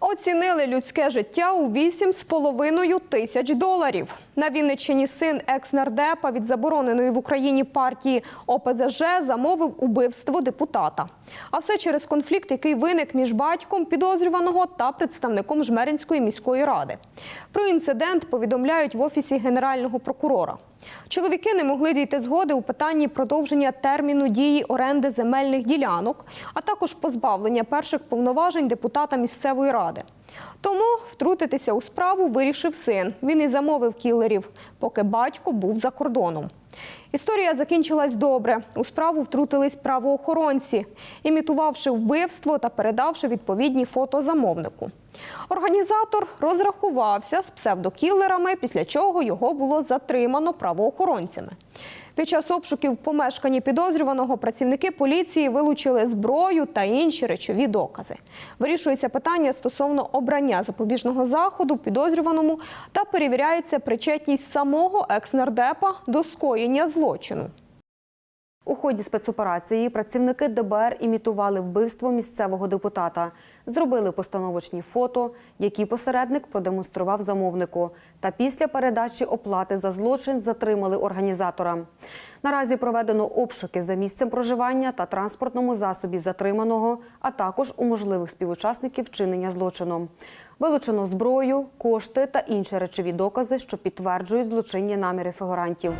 Оцінили людське життя у 8,5 тисяч доларів. На Вінниччині син екс-нардепа від забороненої в Україні партії ОПЗЖ замовив убивство депутата. А все через конфлікт, який виник між батьком підозрюваного та представником Жмеринської міської ради. Про інцидент повідомляють в офісі генерального прокурора. Чоловіки не могли дійти згоди у питанні продовження терміну дії оренди земельних ділянок, а також позбавлення перших повноважень депутата місцевої ради. Тому втрутитися у справу вирішив син. Він і замовив кілерів, поки батько був за кордоном. Історія закінчилась добре. У справу втрутились правоохоронці, імітувавши вбивство та передавши відповідні фото замовнику. Організатор розрахувався з псевдокілерами, після чого його було затримано правоохоронцями. Під час обшуків в помешканні підозрюваного працівники поліції вилучили зброю та інші речові докази. Вирішується питання стосовно обрання запобіжного заходу підозрюваному та перевіряється причетність самого екс-нардепа до скоєння злочину. У ході спецоперації працівники ДБР імітували вбивство місцевого депутата, зробили постановочні фото, які посередник продемонстрував замовнику. Та після передачі оплати за злочин затримали організатора. Наразі проведено обшуки за місцем проживання та транспортному засобі затриманого, а також у можливих співучасників вчинення злочину. Вилучено зброю, кошти та інші речові докази, що підтверджують злочинні наміри фігурантів.